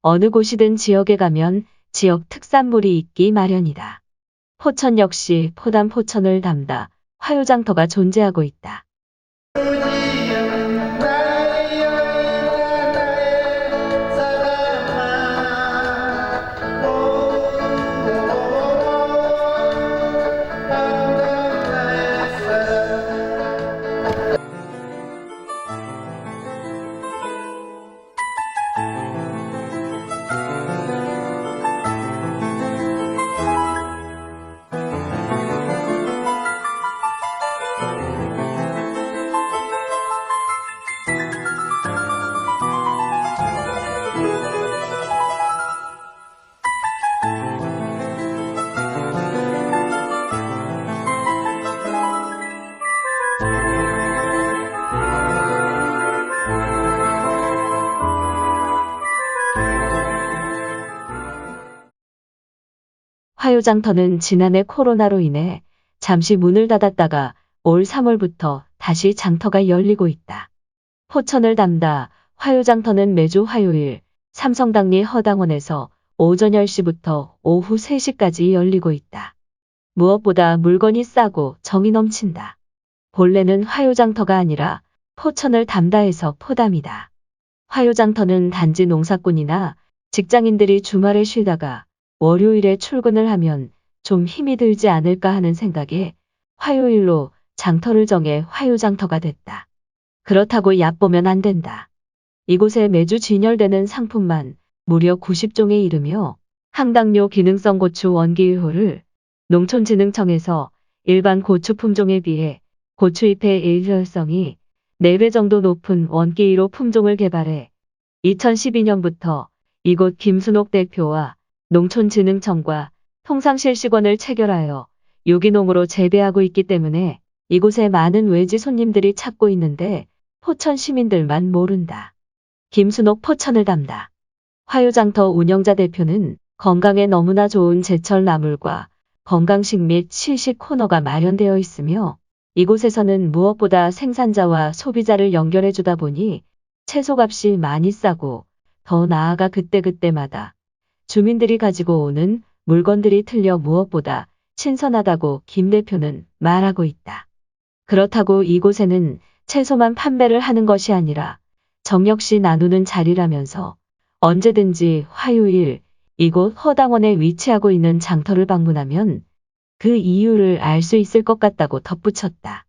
어느 곳이든 지역에 가면 지역 특산물이 있기 마련이다. 포천 역시 포담 포천을 담다 화요장터가 존재하고 있다. 화요장터는 지난해 코로나로 인해 잠시 문을 닫았다가 올 3월부터 다시 장터가 열리고 있다. 포천을 담다 화요장터는 매주 화요일 삼성당리 허당원에서 오전 10시부터 오후 3시까지 열리고 있다. 무엇보다 물건이 싸고 정이 넘친다. 본래는 화요장터가 아니라 포천을 담다해서 포담이다. 화요장터는 단지 농사꾼이나 직장인들이 주말에 쉬다가 월요일에 출근을 하면 좀 힘이 들지 않을까 하는 생각에 화요일로 장터를 정해 화요장터가 됐다. 그렇다고 얕보면 안 된다. 이곳에 매주 진열되는 상품만 무려 90종에 이르며 항당뇨 기능성 고추 원기효를 농촌진흥청에서 일반 고추 품종에 비해 고추잎의 일혈성이 4배 정도 높은 원기로 품종을 개발해 2012년부터 이곳 김순옥 대표와 농촌진흥청과 통상실시권을 체결하여 유기농으로 재배하고 있기 때문에 이곳에 많은 외지 손님들이 찾고 있는데 포천 시민들만 모른다. 김순옥 포천을 담다. 화요장터 운영자 대표는 건강에 너무나 좋은 제철 나물과 건강식 및 실식 코너가 마련되어 있으며 이곳에서는 무엇보다 생산자와 소비자를 연결해 주다 보니 채소값이 많이 싸고 더 나아가 그때그때마다 주민들이 가지고 오는 물건들이 틀려 무엇보다 신선하다고 김 대표는 말하고 있다. 그렇다고 이곳에는 채소만 판매를 하는 것이 아니라 정역시 나누는 자리라면서 언제든지 화요일 이곳 허당원에 위치하고 있는 장터를 방문하면 그 이유를 알 수 있을 것 같다고 덧붙였다.